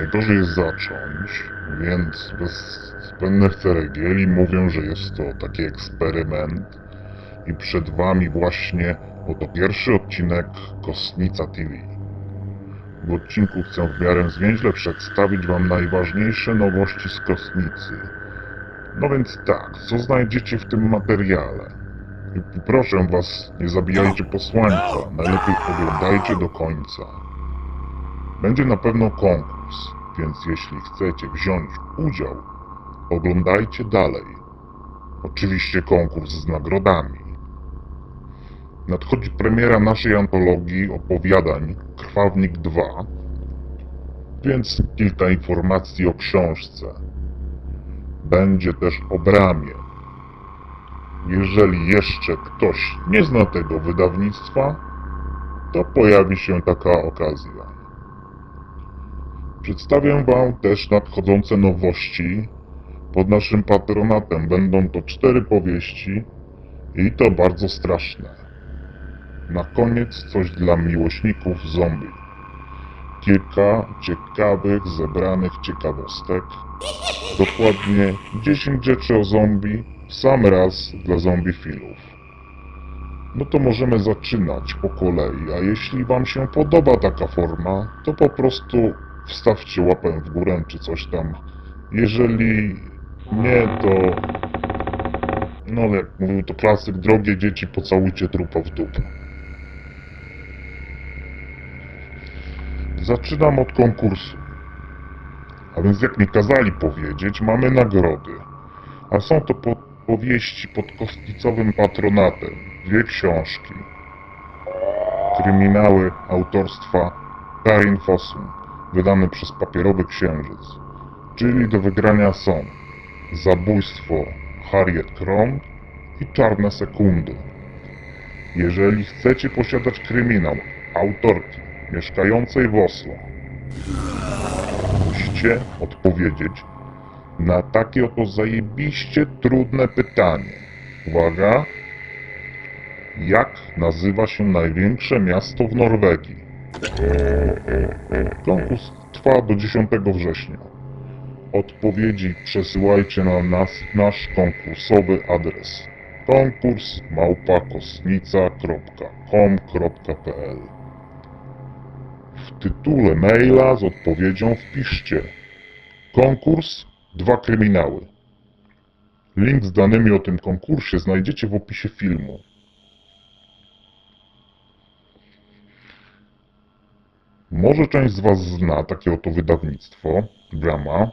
najgorzej jest zacząć, więc bez zbędnych ceregieli mówię, że jest to taki eksperyment i przed wami właśnie oto pierwszy odcinek Kostnica TV. W odcinku chcę w miarę zwięźle przedstawić wam najważniejsze nowości z kostnicy. No więc tak, co znajdziecie w tym materiale? I proszę was, nie zabijajcie posłańca, najlepiej oglądajcie do końca. Będzie na pewno konkurs, więc jeśli chcecie wziąć udział, oglądajcie dalej. Oczywiście konkurs z nagrodami. Nadchodzi premiera naszej antologii opowiadań Krwawnik 2, więc kilka informacji o książce. Będzie też o bramie. Jeżeli jeszcze ktoś nie zna tego wydawnictwa, to pojawi się taka okazja. Przedstawię Wam też nadchodzące nowości. Pod naszym patronatem będą to cztery powieści i to bardzo straszne. Na koniec coś dla miłośników zombie. Kilka ciekawych, zebranych ciekawostek. Dokładnie 10 rzeczy o zombie w sam raz dla zombiefilów. No to możemy zaczynać po kolei, a jeśli Wam się podoba taka forma, to po prostu wstawcie łapę w górę czy coś tam. Jeżeli nie, to... No jak mówił to klasyk, drogie dzieci, pocałujcie trupa w dupę. Zaczynam od konkursu. A więc jak mi kazali powiedzieć, mamy nagrody. A są to po powieści pod kostnicowym patronatem. Dwie książki. Kryminały autorstwa Karin Fossum, wydane przez Papierowy Księżyc. Czyli do wygrania są Zabójstwo Harriet Kron i Czarne Sekundy. Jeżeli chcecie posiadać kryminał autorki mieszkającej w Oslo, musicie odpowiedzieć na takie oto zajebiście trudne pytanie. Uwaga! Jak nazywa się największe miasto w Norwegii? Konkurs trwa do 10 września. Odpowiedzi przesyłajcie na nas, nasz konkursowy adres konkurs małpakosnica.com.pl W tytule maila z odpowiedzią wpiszcie Konkurs Dwa kryminały. Link z danymi o tym konkursie znajdziecie w opisie filmu. Może część z Was zna takie oto wydawnictwo, Brama.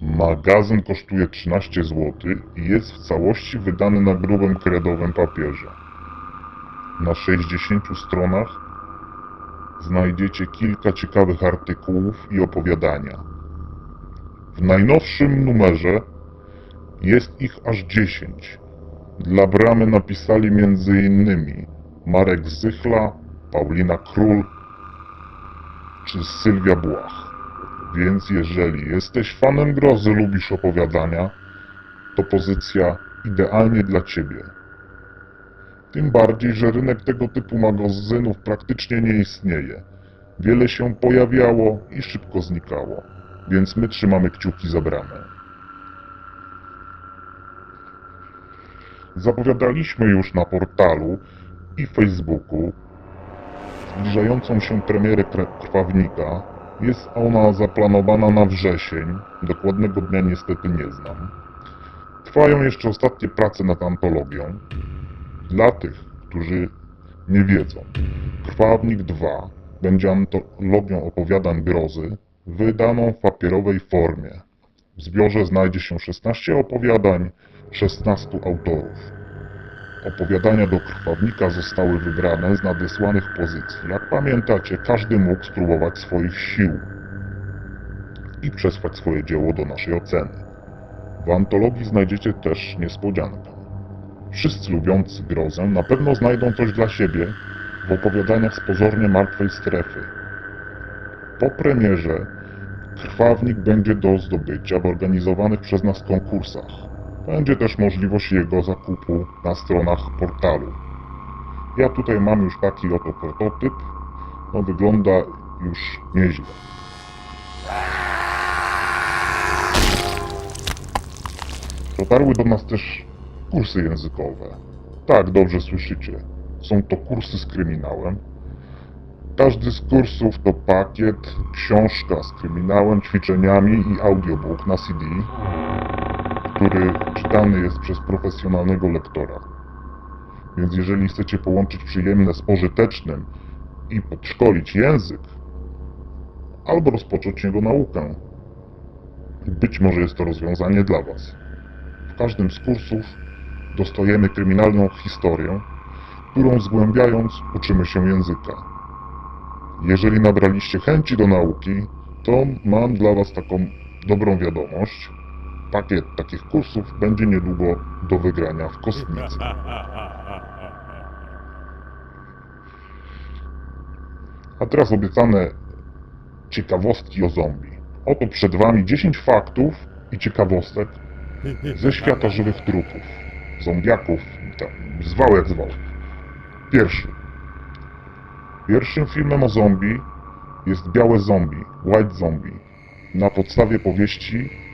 Magazyn kosztuje 13 zł i jest w całości wydany na grubym kredowym papierze. Na 60 stronach znajdziecie kilka ciekawych artykułów i opowiadania. W najnowszym numerze jest ich aż 10. Dla bramy napisali m.in. Marek Zychla, Paulina Król czy Sylwia Błach. Więc jeżeli jesteś fanem grozy, lubisz opowiadania, to pozycja idealnie dla Ciebie. Tym bardziej, że rynek tego typu magazynów praktycznie nie istnieje. Wiele się pojawiało i szybko znikało, więc my trzymamy kciuki za bramę. Zapowiadaliśmy już na portalu i Facebooku zbliżającą się premierę Krwawnika. Jest ona zaplanowana na wrzesień, dokładnego dnia niestety nie znam. Trwają jeszcze ostatnie prace nad antologią. Dla tych, którzy nie wiedzą, Krwawnik 2 będzie antologią opowiadań grozy, wydaną w papierowej formie. W zbiorze znajdzie się 16 opowiadań, 16 autorów. Opowiadania do krwawnika zostały wybrane z nadesłanych pozycji. Jak pamiętacie, każdy mógł spróbować swoich sił i przesłać swoje dzieło do naszej oceny. W antologii znajdziecie też niespodziankę. Wszyscy lubiący grozę na pewno znajdą coś dla siebie w opowiadaniach z pozornie martwej strefy. Po premierze krwawnik będzie do zdobycia w organizowanych przez nas konkursach. Będzie też możliwość jego zakupu na stronach portalu. Ja tutaj mam już taki oto prototyp. No wygląda już nieźle. Dotarły do nas też kursy językowe. Tak, dobrze słyszycie. Są to kursy z kryminałem. Każdy z kursów to pakiet, książka z kryminałem, ćwiczeniami i audiobook na CD który czytany jest przez profesjonalnego lektora. Więc jeżeli chcecie połączyć przyjemne z pożytecznym i podszkolić język, albo rozpocząć jego naukę, być może jest to rozwiązanie dla Was. W każdym z kursów dostajemy kryminalną historię, którą zgłębiając uczymy się języka. Jeżeli nabraliście chęci do nauki, to mam dla Was taką dobrą wiadomość. Pakiet takich kursów będzie niedługo do wygrania w kostnicy. A teraz obiecane ciekawostki o zombie. Oto przed Wami 10 faktów i ciekawostek ze świata żywych trupów, zombiaków, tam, zwał jak zwał. Pierwszy. Pierwszym filmem o zombie jest Białe Zombie, White Zombie, na podstawie powieści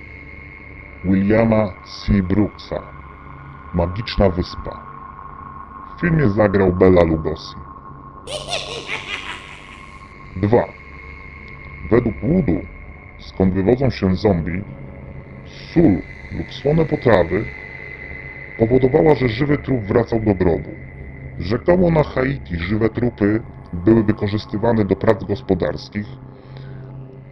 Williama C. Brooksa, Magiczna Wyspa. W filmie zagrał Bela Lugosi. 2. Według Woodu, skąd wywodzą się zombie, sól lub słone potrawy powodowała, że żywy trup wracał do grobu. Rzekomo na Haiti żywe trupy były wykorzystywane do prac gospodarskich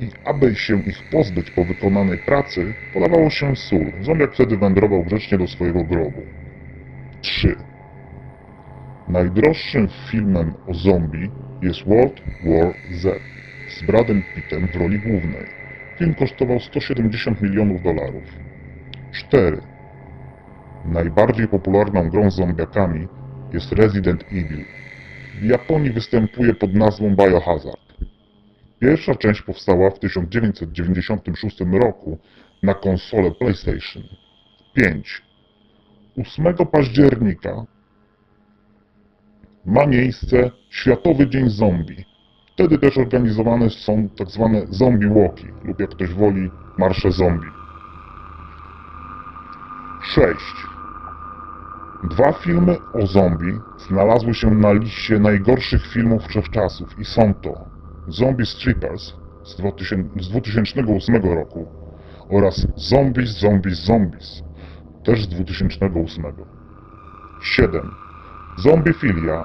i aby się ich pozbyć po wykonanej pracy, podawało się sól. Zombiak wtedy wędrował grzecznie do swojego grobu. 3. Najdroższym filmem o zombie jest World War Z z Bradem Pittem w roli głównej. Film kosztował 170 milionów dolarów. 4. Najbardziej popularną grą z zombiakami jest Resident Evil. W Japonii występuje pod nazwą Biohazard. Pierwsza część powstała w 1996 roku na konsolę PlayStation 5. 8 października ma miejsce Światowy Dzień Zombie. Wtedy też organizowane są tak zwane zombie walki lub jak ktoś woli marsze zombie. 6. Dwa filmy o zombie znalazły się na liście najgorszych filmów wszechczasów i są to Zombie Strippers z 2000 z 2008 roku oraz Zombies, Zombies, Zombies też z 2008. 7. Zombiefilia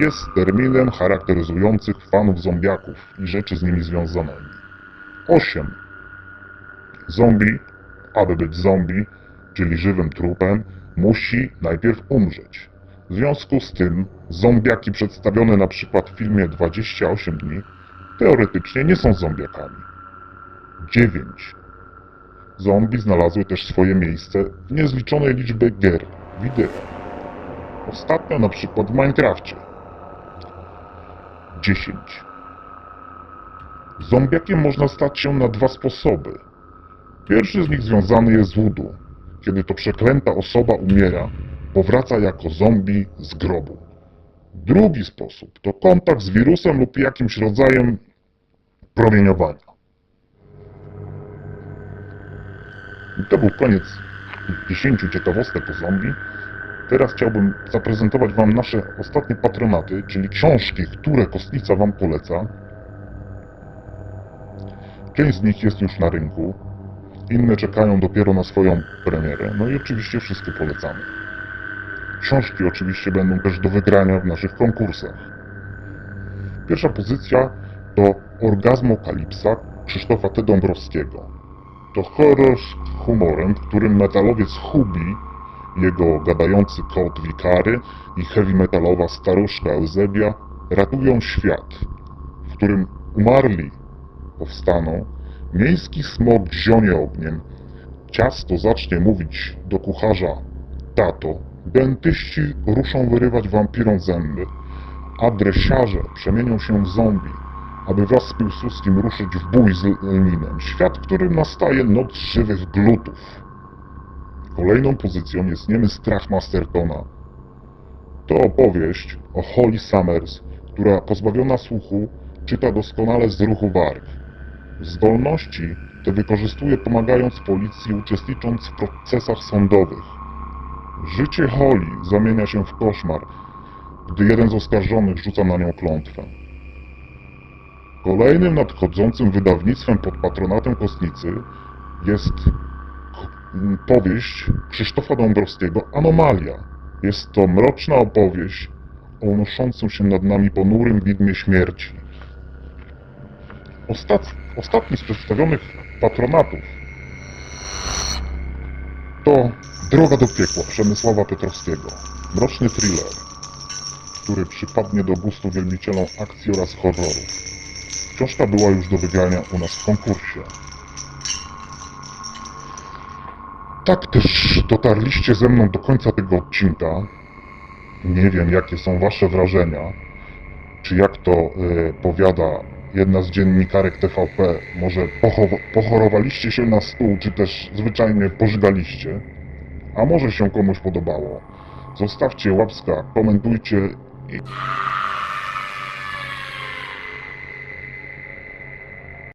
jest terminem charakteryzujących fanów zombiaków i rzeczy z nimi związanymi. 8. Zombie, aby być zombie, czyli żywym trupem, musi najpierw umrzeć. W związku z tym zombiaki przedstawione na przykład w filmie 28 dni teoretycznie nie są zombiakami. 9. Zombie znalazły też swoje miejsce w niezliczonej liczbie gier wideo. Ostatnio na przykład w Minecrafcie. 10. Zombiakiem można stać się na dwa sposoby. Pierwszy z nich związany jest z voodoo. Kiedy to przeklęta osoba umiera, powraca jako zombie z grobu. Drugi sposób to kontakt z wirusem lub jakimś rodzajem promieniowania. I to był koniec 10 ciekawostek o zombie. Teraz chciałbym zaprezentować Wam nasze ostatnie patronaty, czyli książki, które Kostnica Wam poleca. Część z nich jest już na rynku, inne czekają dopiero na swoją premierę, no i oczywiście wszystkie polecamy. Książki oczywiście będą też do wygrania w naszych konkursach. Pierwsza pozycja to Orgazmokalipsa Krzysztofa T. Dąbrowskiego. To horror z humorem, w którym metalowiec Hubi, jego gadający kot Wikary i heavy metalowa staruszka Eusebia ratują świat, w którym umarli powstaną, miejski smok zionie ogniem, ciasto zacznie mówić do kucharza tato, dentyści ruszą wyrywać wampirom zęby, a dresiarze przemienią się w zombie, aby wraz z Piłsudskim ruszyć w bój z Leninem. Świat, w którym nastaje noc żywych glutów. Kolejną pozycją jest niemy strach Mastertona. To opowieść o Holly Summers, która pozbawiona słuchu czyta doskonale z ruchu warg. Zdolności te wykorzystuje pomagając policji, uczestnicząc w procesach sądowych. Życie Holly zamienia się w koszmar, gdy jeden z oskarżonych rzuca na nią klątwę. Kolejnym nadchodzącym wydawnictwem pod patronatem Kostnicy jest powieść Krzysztofa Dąbrowskiego Anomalia. Jest to mroczna opowieść o unoszącym się nad nami ponurym widmie śmierci. Ostat, ostatni z przedstawionych patronatów to Droga do piekła Przemysława Piotrowskiego. Mroczny thriller, który przypadnie do gustu wielbicielom akcji oraz horroru. Książka była już do wygrania u nas w konkursie. Tak też dotarliście ze mną do końca tego odcinka. Nie wiem, jakie są wasze wrażenia. Czy jak to e, powiada jedna z dziennikarek TVP, może pochorowaliście się na stół, czy też zwyczajnie pożygaliście? A może się komuś podobało? Zostawcie łapska, komentujcie i